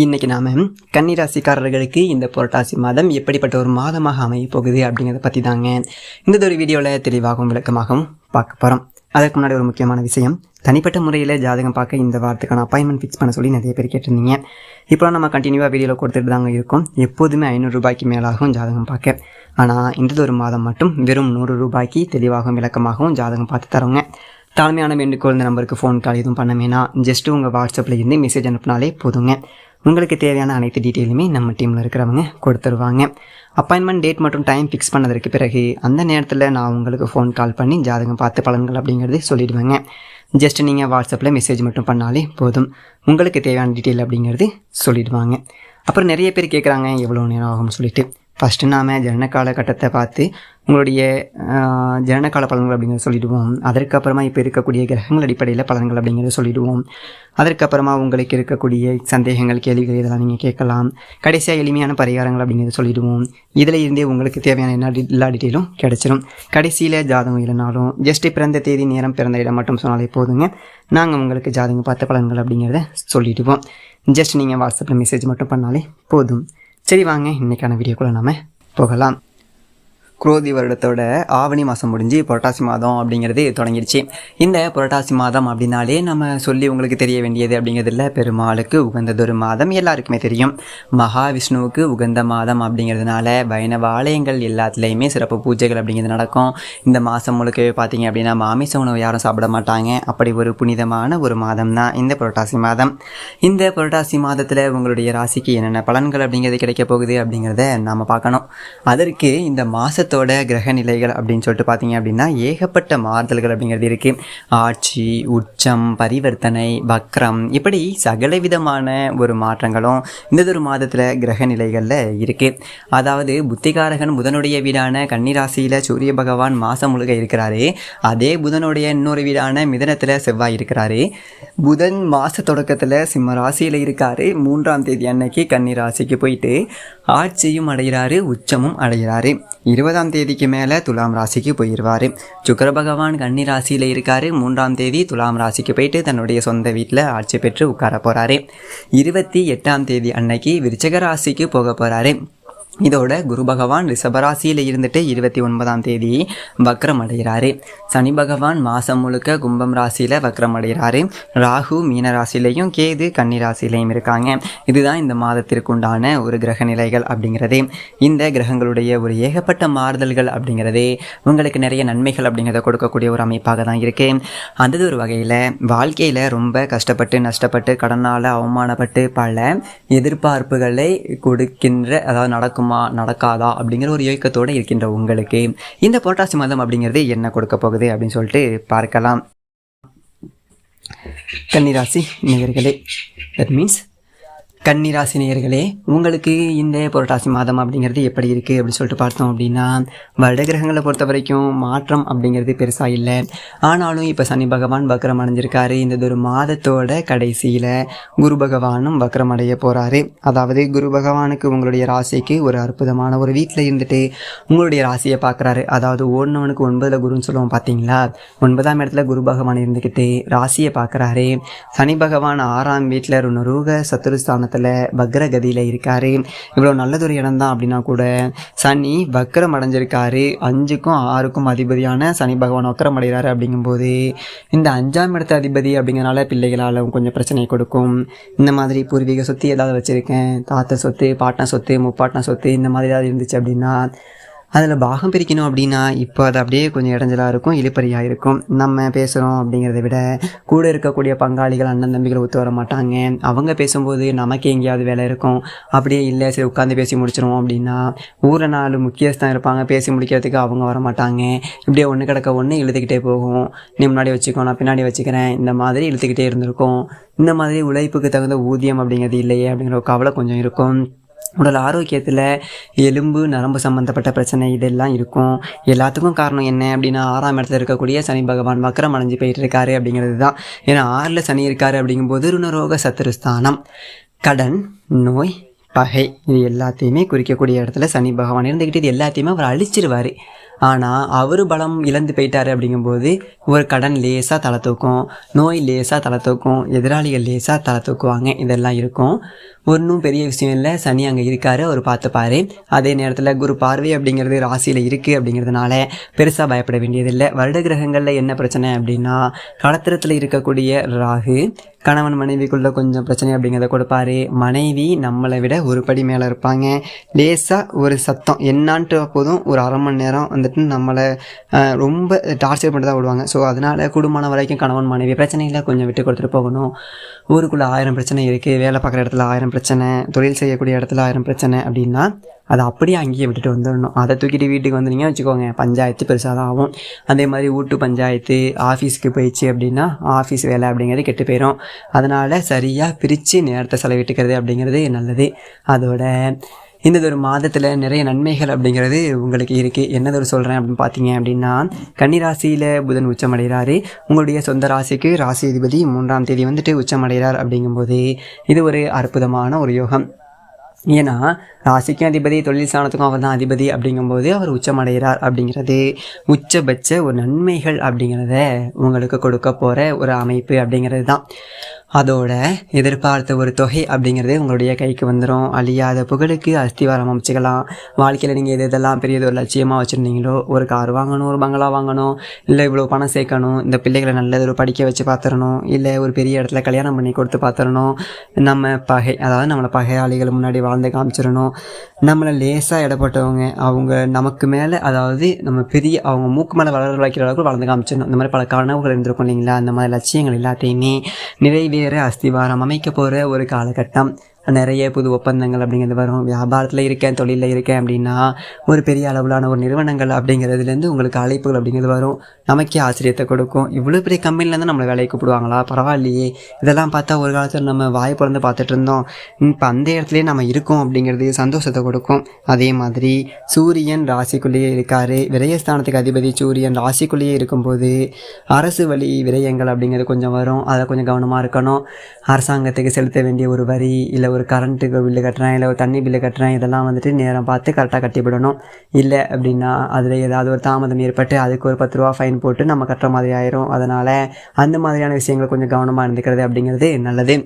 இன்றைக்கி நாம் கன்னிராசிக்காரர்களுக்கு இந்த புரட்டாசி மாதம் எப்படிப்பட்ட ஒரு மாதமாக அமைய போகுது அப்படிங்கிறத பற்றி தாங்க இந்த ஒரு வீடியோவில் தெளிவாகவும் விளக்கமாகவும் பார்க்க போகிறோம் அதற்கு முன்னாடி ஒரு முக்கியமான விஷயம். தனிப்பட்ட முறையில் ஜாதகம் பார்க்க இந்த வாரத்துக்கான அப்பாயின்மெண்ட் ஃபிக்ஸ் பண்ண சொல்லி நிறைய பேர் கேட்டிருந்தீங்க. இப்போலாம் நம்ம கண்டினியூவாக வீடியோவில் கொடுத்துட்டு தாங்க இருக்கோம். எப்போதுமே ஐநூறு ரூபாய்க்கு மேலாகவும் ஜாதகம் பார்க்க. ஆனால் இந்த ஒரு மாதம் மட்டும் வெறும் நூறு ரூபாய்க்கு தெளிவாகவும் விளக்கமாகவும் ஜாதகம் பார்த்து தரோங்க. தாழ்மையான வேண்டுகோள் இந்த நம்பருக்கு ஃபோன் கால் எதுவும் பண்ண வேணாம். ஜஸ்ட்டு உங்கள் வாட்ஸ்அப்பில் இருந்து மெசேஜ் அனுப்பினாலே போதுங்க. உங்களுக்கு தேவையான அனைத்து டீட்டெயிலுமே நம்ம டீமில் இருக்கிறவங்க கொடுத்துருவாங்க. அப்பாயின்மெண்ட் டேட் மற்றும் டைம் ஃபிக்ஸ் பண்ணதற்கு பிறகு அந்த நேரத்தில் நான் உங்களுக்கு ஃபோன் கால் பண்ணி ஜாதகம் பார்த்து பலன்கள் அப்படிங்கிறது சொல்லிடுவேங்க. ஜஸ்ட் நீங்கள் வாட்ஸ்அப்பில் மெசேஜ் மட்டும் பண்ணாலே போதும். உங்களுக்கு தேவையான டீட்டெயில் அப்படிங்கிறது சொல்லிடுவாங்க. அப்புறம் நிறைய பேர் கேட்குறாங்க எவ்வளோ நேரம் ஆகும்னு சொல்லிட்டு. ஃபஸ்ட்டு நாம் ஜனன காலகட்டத்தை பார்த்து உங்களுடைய ஆஹ், கால பலன்கள் அப்படிங்கிறத சொல்லிடுவோம். அதற்கப்புறமா இப்போ இருக்கக்கூடிய கிரகங்கள் அடிப்படையில் பலன்கள் அப்படிங்கிறத சொல்லிடுவோம். அதற்கப்புறமா உங்களுக்கு இருக்கக்கூடிய சந்தேகங்கள் கேள்விகள் இதெல்லாம் நீங்கள் கேட்கலாம். கடைசியாக எளிமையான பரிகாரங்கள் அப்படிங்கிறத சொல்லிடுவோம். இதில் இருந்தே உங்களுக்கு தேவையான என்ன எல்லா டீட்டெயிலும் கிடச்சிரும். கடைசியில் ஜாதகம் இல்லைனாலும் ஜஸ்ட் பிறந்த தேதி நேரம் பிறந்த இடம் மட்டும் சொன்னாலே போதுங்க. நாங்கள் உங்களுக்கு ஜாதகம் பார்த்த பலன்கள் அப்படிங்கிறத சொல்லிடுவோம். ஜஸ்ட் நீங்கள் வாட்ஸ்அப்பில் மெசேஜ் மட்டும் பண்ணாலே போதும். சரி வாங்க இன்றைக்கான வீடியோக்குள்ளே நாம் போகலாம். குரோதி வருடத்தோட ஆவணி மாதம் முடிஞ்சு புரட்டாசி மாதம் அப்படிங்கிறது தொடங்கிடுச்சு. இந்த புரட்டாசி மாதம் அப்படின்னாலே நம்ம சொல்லி உங்களுக்கு தெரிய வேண்டியது அப்படிங்கிறதுல பெருமாளுக்கு உகந்ததொரு மாதம் எல்லாருக்குமே தெரியும். மகாவிஷ்ணுவுக்கு உகந்த மாதம் அப்படிங்கிறதுனால வைணவ ஆலயங்கள் எல்லாத்துலேயுமே சிறப்பு பூஜைகள் அப்படிங்கிறது நடக்கும். இந்த மாதம் முழுக்கவே பார்த்தீங்க அப்படின்னா மாமிச உணவு யாரும் சாப்பிட மாட்டாங்க. அப்படி ஒரு புனிதமான ஒரு மாதம் தான் இந்த புரட்டாசி மாதம். இந்த புரட்டாசி மாதத்தில் உங்களுடைய ராசிக்கு என்னென்ன பலன்கள் அப்படிங்கிறது கிடைக்க போகுது அப்படிங்கிறத நாம் பார்க்கணும். அதற்கு இந்த கிரகத்தோட கிரக நிலைகள் அப்படின்னு சொல்லிட்டு பார்த்தீங்க அப்படின்னா ஏகப்பட்ட மாறுதல்கள் அப்படிங்கிறது இருக்குது ஆட்சி உச்சம் பரிவர்த்தனை வக்ரம் இப்படி சகல விதமான ஒரு மாற்றங்களும் இந்த ஒரு மாதத்தில் கிரக நிலைகளில் இருக்குது அதாவது புத்திகாரகன் புதனுடைய வீடான கன்னிராசியில் சூரிய பகவான் மாதம் முழுக இருக்கிறாரு. அதே புதனுடைய இன்னொரு வீடான மிதனத்தில் செவ்வாய் இருக்கிறாரு. புதன் மாத தொடக்கத்தில் சிம்ம ராசியில் இருக்காரு. மூன்றாம் தேதி அன்னைக்கு கன்னிராசிக்கு போயிட்டு ஆட்சியும் அடைகிறாரு உச்சமும் அடைகிறாரு. இருபதாம் தேதிக்கு மேலே துலாம் ராசிக்கு போயிடுவார் சுக்கர பகவான் கன்னி ராசியில் இருக்காரு. மூன்றாம் தேதி துலாம் ராசிக்கு போயிட்டு தன்னுடைய சொந்த வீட்டில் ஆட்சி பெற்று உட்கார போகிறாரு இருபத்தி எட்டாம் தேதி அன்னைக்கு விருச்சக ராசிக்கு போக போகிறாரு இதோட குரு பகவான் ரிஷபராசியில் இருந்துட்டு இருபத்தி ஒன்பதாம் தேதி வக்ரம் அடைகிறாரு. சனி பகவான் மாதம் முழுக்க கும்பம் ராசியில் வக்ரம் அடைகிறாரு. ராகு மீன ராசிலையும் கேது கன்னி ராசிலையும் இருக்காங்க. இதுதான் இந்த மாதத்திற்குண்டான ஒரு கிரக நிலைகள் அப்படிங்கிறது. இந்த கிரகங்களுடைய ஒரு ஏகப்பட்ட மாறுதல்கள் அப்படிங்கிறது உங்களுக்கு நிறைய நன்மைகள் அப்படிங்கிறத கொடுக்கக்கூடிய ஒரு அமைப்பாக தான் இருக்கு. அந்த ஒரு வகையில் வாழ்க்கையில் ரொம்ப கஷ்டப்பட்டு நஷ்டப்பட்டு கடனால் அவமானப்பட்டு பல எதிர்பார்ப்புகளை கொடுக்கின்ற அதாவது நடக்கும் நடக்காதா அப்படிங்கிற ஒரு இயக்கத்தோடு இருக்கின்ற உங்களுக்கு இந்த புரட்டாசி மாதம் அப்படிங்கிறது என்ன கொடுக்க போகுது அப்படின்னு சொல்லிட்டு பார்க்கலாம். கன்னிராசி நேர்களே தட் மீன்ஸ் கன்னிராசி நேயர்களே உங்களுக்கு இந்த புரட்டாசி மாதம் அப்படிங்கிறது எப்படி இருக்குது அப்படின்னு சொல்லிட்டு பார்த்தோம் அப்படின்னா வருட கிரகங்களை பொறுத்த வரைக்கும் மாற்றம் அப்படிங்கிறது பெருசாக இல்லை. ஆனாலும் இப்போ சனி பகவான் வக்ரம் அடைஞ்சிருக்காரு இந்த ஒரு மாதத்தோட கடைசியில் குரு பகவானும் வக்ரம் அடைய போகிறாரு அதாவது குரு பகவானுக்கு உங்களுடைய ராசிக்கு ஒரு அற்புதமான ஒரு வீட்டில் இருந்துட்டு உங்களுடைய ராசியை பார்க்குறாரு. அதாவது ஓடினவனுக்கு ஒன்பதில் குருன்னு சொல்லுவோம் பார்த்தீங்களா? ஒன்பதாம் இடத்துல குரு பகவான் இருந்துக்கிட்டு ராசியை பார்க்குறாரு. சனி பகவான் ஆறாம் வீட்டில் ருணரூக ஸ்தானத்தில் வக்ரகதியில் இருக்காரு. இவ்வளோ நல்லதொரு இடம் தான் அப்படின்னா கூட சனி வக்ரம் அடைஞ்சிருக்காரு. அஞ்சுக்கும் ஆறுக்கும் அதிபதியான சனி பகவான் வக்ரம் அடைகிறாரு அப்படிங்கும்போது இந்த அஞ்சாம் இடத்து அதிபதி அப்படிங்கிறனால பிள்ளைகளால் கொஞ்சம் பிரச்சனை கொடுக்கும். இந்த மாதிரி பூர்வீக சொத்து ஏதாவது வச்சுருக்கேன். தாத்தா சொத்து பாட்டன் சொத்து முப்பாட்டன் சொத்து இந்த மாதிரி ஏதாவது இருந்துச்சு அப்படின்னா அதில் பாகம் பிரிக்கணும் அப்படின்னா இப்போ அது அப்படியே கொஞ்சம் இடைஞ்சலாக இருக்கும் இழுப்பறியாக இருக்கும். நம்ம பேசுகிறோம் அப்படிங்கிறத விட கூட இருக்கக்கூடிய பங்காளிகள் அண்ணன் தம்பிகள் ஒத்து வர மாட்டாங்க. அவங்க பேசும்போது நமக்கு எங்கேயாவது வேலை இருக்கும். அப்படியே இல்லை சரி உட்காந்து பேசி முடிச்சிருவோம் அப்படின்னா ஊரில் நாலு முக்கியஸ்தான் இருப்பாங்க. பேசி முடிக்கிறதுக்கு அவங்க வர மாட்டாங்க. இப்படியே ஒன்று கிடக்க ஒன்று இழுத்துக்கிட்டே போகும். நீ முன்னாடி வச்சுக்கோ நான் பின்னாடி வச்சுக்கிறேன். இந்த மாதிரி இழுத்துக்கிட்டே இருந்திருக்கும். இந்த மாதிரி உழைப்புக்கு தகுந்த ஊதியம் அப்படிங்கிறது இல்லையே அப்படிங்கிற ஒரு கவலை கொஞ்சம் இருக்கும். உடல் ஆரோக்கியத்தில் எலும்பு நரம்பு சம்மந்தப்பட்ட பிரச்சனை இதெல்லாம் இருக்கும். எல்லாத்துக்கும் காரணம் என்ன அப்படின்னா ஆறாம் இடத்துல இருக்கக்கூடிய சனி பகவான் வக்கரம் அடைஞ்சு போயிட்டு இருக்காரு அப்படிங்கிறது தான் ஏன்னா ஆறில் சனி இருக்காரு அப்படிங்கும்போது ருணரோக சத்துருஸ்தானம் கடன் நோய் பகை இது எல்லாத்தையுமே குறிக்கக்கூடிய இடத்துல சனி பகவான் இருந்துக்கிட்டு இது எல்லாத்தையுமே அவர் அழிச்சிருவார். ஆனால் அவர் பலம் இழந்து போயிட்டாரு அப்படிங்கும்போது ஒரு கடன் லேசாக தலை தூக்கும் நோய் லேசாக தலை தூக்கும் எதிராளிகள் லேசாக தலை தூக்குவாங்க. இதெல்லாம் இருக்கும். ஒன்றும் பெரிய விஷயம் இல்லை. சனி அங்கே இருக்கார் அவர் பார்த்துப்பாரு. அதே நேரத்தில் குரு பார்வை அப்படிங்கிறது ராசியில் இருக்குது அப்படிங்கிறதுனால பெருசாக பயப்பட வேண்டியதில்லை. வருட கிரகங்களில் என்ன பிரச்சனை அப்படின்னா களத்திரத்தில் இருக்கக்கூடிய ராகு கணவன் மனைவிக்குள்ளே கொஞ்சம் பிரச்சனை அப்படிங்கிறத கொடுப்பாரு. மனைவி நம்மளை விட ஒரு படி மேலே இருப்பாங்க. லேசாக ஒரு சத்தம் என்னான்ட்டு போதும் ஒரு அரை மணி நேரம் வந்துட்டு நம்மளை ரொம்ப டார்ச்சர் பண்ணி தான் விடுவாங்க ஸோ அதனால் குடும்பம் வரைக்கும் கணவன் மனைவி பிரச்சனைகளை கொஞ்சம் விட்டு கொடுத்துட்டு போகணும். ஊருக்குள்ளே ஆயிரம் பிரச்சனை இருக்குது வேலை பார்க்குற இடத்துல ஆயிரம் பிரச்சனை. தொழில் செய்யக்கூடிய இடத்துல ஆயிரம் பிரச்சனை அப்படின்னா அதை அப்படியே அங்கேயே விட்டுட்டு வந்துடணும். அதை தூக்கிட்டு வீட்டுக்கு வந்தீங்கன்னா வச்சுக்கோங்க பஞ்சாயத்து பெருசாக தான் ஆகும். அதே மாதிரி வீட்டு பஞ்சாயத்து ஆஃபீஸ்க்கு போயிடுச்சு அப்படின்னா ஆஃபீஸ் வேலை அப்படிங்கிறது கெட்டு போயிடும் அதனால் சரியாக பிரித்து நேரத்தை செலவிட்டுக்கிறது அப்படிங்கிறது நல்லது. அதோட இந்த ஒரு மாதத்தில் நிறைய நன்மைகள் அப்படிங்கிறது உங்களுக்கு இருக்குது என்னதொரு சொல்கிறேன் அப்படின்னு பார்த்தீங்க அப்படின்னா கன்னிராசியில் புதன் உச்சமடைகிறாரு உங்களுடைய சொந்த ராசிக்கு ராசி அதிபதி மூன்றாம் தேதி வந்துட்டு உச்சமடைகிறார் அப்படிங்கும்போது இது ஒரு அற்புதமான ஒரு யோகம். ஏன்னா ராசிக்கும் அதிபதி தொழில் சாணத்துக்கும் அவர் தான் அதிபதி அப்படிங்கும்போது அவர் உச்சமடைகிறார் அப்படிங்கிறது. உச்சபட்ச ஒரு நன்மைகள் அப்படிங்கிறத உங்களுக்கு கொடுக்க போகிற ஒரு அமைப்பு அப்படிங்கிறது தான். அதோட எதிர்பார்த்த ஒரு தொகை அப்படிங்கிறது உங்களுடைய கைக்கு வந்துடும் அழியாத புகழுக்கு அஸ்திவாரம் அமைச்சிக்கலாம். வாழ்க்கையில் நீங்கள் எது எதெல்லாம் பெரியது ஒரு லட்சியமாக வச்சுருந்தீங்களோ ஒரு கார் வாங்கணும் ஒரு பங்களா வாங்கணும் இல்லை இவ்வளோ பணம் சேர்க்கணும் இந்த பிள்ளைகளை நல்லது ஒரு படிக்க வச்சு பார்த்துடணும் இல்லை ஒரு பெரிய இடத்துல கல்யாணம் பண்ணி கொடுத்து பார்த்துடணும் நம்ம பகை அதாவது நம்மளை பகையாளிகள் முன்னாடி வாழ்ந்து காமிச்சிடணும். நம்மளை லேசாக இடப்பட்டவங்க அவங்க நமக்கு மேலே அதாவது நம்ம பெரிய அவங்க மூக்கு மேலே வளர வைக்கிற அளவுக்கு வளர்ந்து காமிச்சிடணும். இந்த மாதிரி பல கனவுகள் இருந்திருக்கும் இல்லைங்களா? அந்த மாதிரி லட்சியங்கள் எல்லாத்தையுமே நிறைவே நிறைவேற அஸ்திவாரம் அமைக்க போகிற ஒரு காலகட்டம். நிறைய புது ஒப்பந்தங்கள் அப்படிங்கிறது வரும். வியாபாரத்தில் இருக்கேன் தொழிலில் இருக்கேன் அப்படின்னா ஒரு பெரிய அளவிலான ஒரு நிறுவனங்கள் அப்படிங்கிறதுலேருந்து உங்களுக்கு அழைப்புகள் அப்படிங்கிறது வரும். நமக்கே ஆச்சரியத்தை கொடுக்கும். இவ்வளோ பெரிய கம்பெனிலேருந்து நம்மளை வேலைக்கு கூப்பிடுவாங்களா? பரவாயில்லையே. இதெல்லாம் பார்த்தா ஒரு காலத்தில் நம்ம வாய் பிறந்து பார்த்துட்டு இருந்தோம். இப்போ அந்த இடத்துலையே நம்ம இருக்கோம் அப்படிங்கிறது சந்தோஷத்தை கொடுக்கும். அதே மாதிரி சூரியன் ராசிக்குள்ளேயே இருக்கார். விரயஸ்தானத்துக்கு அதிபதி சூரியன் ராசிக்குள்ளேயே இருக்கும்போது அரசு வழி விரயங்கள் அப்படிங்கிறது கொஞ்சம் வரும். அதை கொஞ்சம் கவனமாக இருக்கணும். அரசாங்கத்துக்கு செலுத்த வேண்டிய ஒரு வரி இல்லை ஒரு கரண்ட்டுக்கு பில்லு கட்டுறேன் இல்லை ஒரு தண்ணி பில்லு கட்டுறேன் இதெல்லாம் வந்துட்டு நேரம் பார்த்து கரெக்டாக கட்டிவிடணும். இல்லை அப்படின்னா அதில் ஏதாவது ஒரு தாமதம் ஏற்பட்டு அதுக்கு ஒரு பத்து ரூபா ஃபைன் போட்டு நம்ம கட்டுற மாதிரி ஆயிரும். அதனால் அந்த மாதிரியான விஷயங்கள் கொஞ்சம் கவனமாக இருந்துக்கிறது அப்படிங்கிறது நல்லது.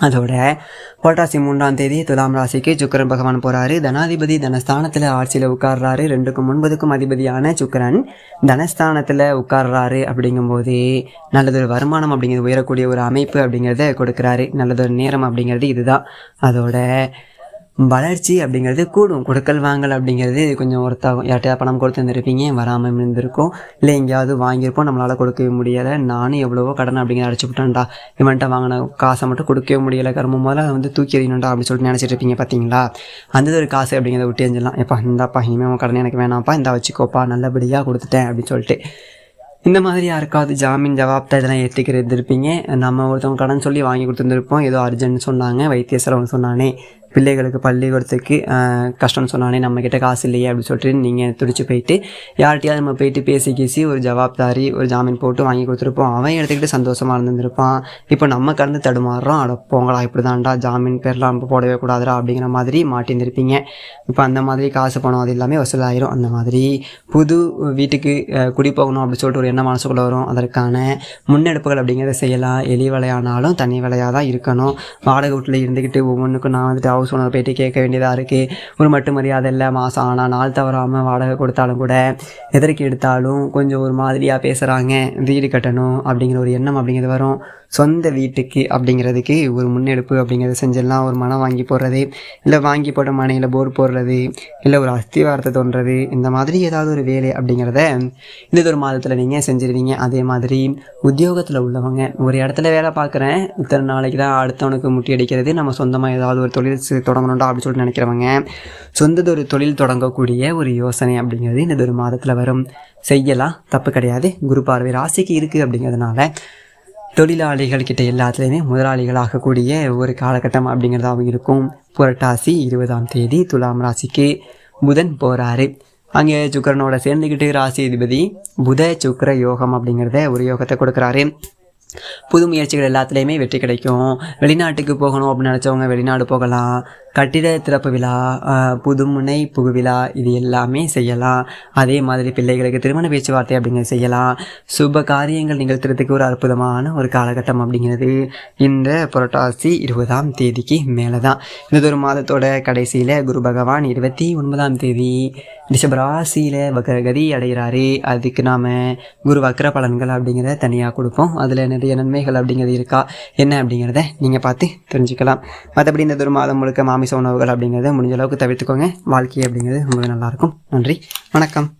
அதோட புரட்டாசி மூன்றாம் தேதி துலாம் ராசிக்கு சுக்கிரன் பகவான் போகிறாரு தனாதிபதி தனஸ்தானத்தில் ஆட்சியில் உட்கார்றாரு. ரெண்டுக்கும் ஒன்பதுக்கும் அதிபதியான சுக்கரன் தனஸ்தானத்தில் உட்கார்றாரு அப்படிங்கும்போது நல்லதொரு வருமானம் அப்படிங்கிறது உயரக்கூடிய ஒரு அமைப்பு அப்படிங்கிறத கொடுக்குறாரு. நல்லதொரு நேரம் அப்படிங்கிறது இதுதான். அதோட வளர்ச்சி அப்படிங்கிறது கூடும். கொடுக்கல் வாங்கல் அப்படிங்கிறது கொஞ்சம் ஒருத்தாகும் யார்கிட்டயா பணம் கொடுத்து இருந்திருப்பீங்க வராமல் இருந்திருக்கும். இல்லை எங்கேயாவது வாங்கியிருப்போம் நம்மளால் கொடுக்கவே முடியலை. நானும் எவ்வளவோ கடன் அப்படிங்கிற அடிச்சு விட்டேன்டா. இவன்ட்ட வாங்கின காசை மட்டும் கொடுக்கவே முடியலை. கரும்பு முதல்ல அதை வந்து தூக்கி எறியணும்டா அப்படின்னு சொல்லிட்டு நினச்சிட்டு இருப்பீங்க பார்த்தீங்களா? அந்த ஒரு காசு அப்படிங்கிறத விட்டு எஞ்சிடலாம் எப்பா இந்தாப்பா இனிமேல் உன் கடன் எனக்கு வேணாம்ப்பா. இந்தா வச்சுக்கோப்பா நல்லபடியாக கொடுத்துட்டேன் அப்படின்னு சொல்லிட்டு. இந்த மாதிரி யாருக்காவது ஜாமீன் ஜவாப்தா இதெல்லாம் ஏற்றுக்கிறது இருப்பீங்க நம்ம ஒருத்தவங்க கடன் சொல்லி வாங்கி கொடுத்துருந்துருப்போம். ஏதோ அர்ஜென்ட் சொன்னாங்க வைத்திய செலவுன்னு சொன்னானே. பிள்ளைகளுக்கு பள்ளிக்கூடத்துக்கு கஷ்டம்னு சொன்னானே நம்மக்கிட்ட காசு இல்லையே அப்படின்னு சொல்லிட்டு நீங்கள் துடிச்சு போயிட்டு யார்கிட்டயாவது நம்ம போயிட்டு பேசி கீசி ஒரு ஜவாப்தாரி ஒரு ஜாமீன் போட்டு வாங்கி கொடுத்துருப்போம். அவன் எடுத்துக்கிட்டு சந்தோஷமாக இருந்திருப்பான் இப்போ நம்ம கடந்து தடுமாறுறோம். அட போங்களா இப்படி தான்டா ஜாமீன் பேர்லாம் நம்ம போடவே கூடாதுடா அப்படிங்கிற மாதிரி மாட்டியிருந்திருப்பீங்க. இப்போ அந்த மாதிரி காசு பணம் அது எல்லாமே வசூலாயிரும். அந்த மாதிரி புது வீட்டுக்கு குடி போகணும் அப்படின்னு சொல்லிட்டு ஒரு எண்ணம் மனசுக்குள்ளே வரும். அதற்கான முன்னெடுப்புகள் அப்படிங்கிறத செய்யலாம். எலி வேலையானாலும் தனி வேலையாக தான் இருக்கணும். வாடகை வீட்டில் இருந்துக்கிட்டு ஒவ்வொன்றுக்கும் நான் வந்துட்டு ஹவுஸ் ஓனர் போயிட்டு கேட்க வேண்டியதாக இருக்குது ஒரு மட்டு மரியாதை இல்லை மாதம் ஆனால் நாள் தவறாமல் வாடகை கொடுத்தாலும் கூட எதற்கு எடுத்தாலும் கொஞ்சம் ஒரு மாதிரியாக பேசுகிறாங்க வீடு கட்டணும் அப்படிங்கிற ஒரு எண்ணம் அப்படிங்கிறது வரும். சொந்த வீட்டுக்கு அப்படிங்கிறதுக்கு ஒரு முன்னெடுப்பு அப்படிங்கிறத செஞ்சிடலாம் ஒரு மனம் வாங்கி போடுறது இல்லை வாங்கி போட்ட மனையில் போர் போடுறது இல்லை ஒரு அஸ்திவாரத்தை தோன்றது இந்த மாதிரி ஏதாவது ஒரு வேலை அப்படிங்கிறத இந்த ஒரு மாதத்தில் நீங்கள் செஞ்சிருவீங்க. அதே மாதிரி உத்தியோகத்தில் உள்ளவங்க ஒரு இடத்துல வேலை பார்க்குறேன் இத்தனை நாளைக்கு தான் அடுத்தவனுக்கு முட்டி அடிக்கிறது நம்ம சொந்தமாக ஏதாவது ஒரு தொழில் தொடங்கணும்டா அப்படின்னு சொல்லிட்டு நினைக்கிறவங்க சொந்தது ஒரு தொழில் தொடங்கக்கூடிய ஒரு யோசனை அப்படிங்கிறது இந்த ஒரு மாதத்தில் வரும். செய்யலாம் தப்பு கிடையாது. குரு பார்வை ராசிக்கு இருக்குது அப்படிங்கிறதுனால தொழிலாளிகள் கிட்ட எல்லாத்துலேயுமே முதலாளிகளாகக்கூடிய ஒரு காலகட்டம் அப்படிங்கிறதாகவும் இருக்கும். புரட்டாசி இருபதாம் தேதி துலாம் ராசிக்கு புதன் போகிறாரு அங்கே சுக்கரனோட சேர்ந்துக்கிட்டு ராசி அதிபதி புத சுக்கர யோகம் அப்படிங்கிறத ஒரு யோகத்தை கொடுக்குறாரு. புது முயற்சிகள் எல்லாத்துலேயுமே வெற்றி கிடைக்கும். வெளிநாட்டுக்கு போகணும் அப்படின்னு நினச்சவங்க வெளிநாடு போகலாம். கட்டிட திறப்பு விழா ஆஹ், புதுமுனை புகுவிழா இது எல்லாமே செய்யலாம். அதே மாதிரி பிள்ளைகளுக்கு திருமண பேச்சுவார்த்தை அப்படிங்கிறது செய்யலாம். சுப காரியங்கள் நிகழ்த்துறதுக்கு ஒரு அற்புதமான ஒரு காலகட்டம் அப்படிங்கிறது இந்த புரட்டாசி இருபதாம் தேதிக்கு மேலே தான் இந்த ஒரு மாதத்தோட கடைசியில் குரு பகவான் இருபத்தி ஒன்பதாம் தேதி ரிஷப ராசியில் வக்கரகதி அடைகிறாரு அதுக்கு நாம் குரு வக்கர பலன்கள் அப்படிங்கிறத தனியாக கொடுப்போம். அதில் நிறைய நன்மைகள் அப்படிங்கிறது இருக்கா? என்ன அப்படிங்கிறத நீங்கள் பார்த்து தெரிஞ்சுக்கலாம். மற்றபடி இந்த ஒரு மாதம் முழுக்க மாமிச உணவுகள் அப்படிங்கிறத முடிஞ்ச அளவுக்கு தவிர்த்துக்கோங்க. வாழ்க்கை அப்படிங்கிறது ரொம்ப நல்லாயிருக்கும் நன்றி. வணக்கம்.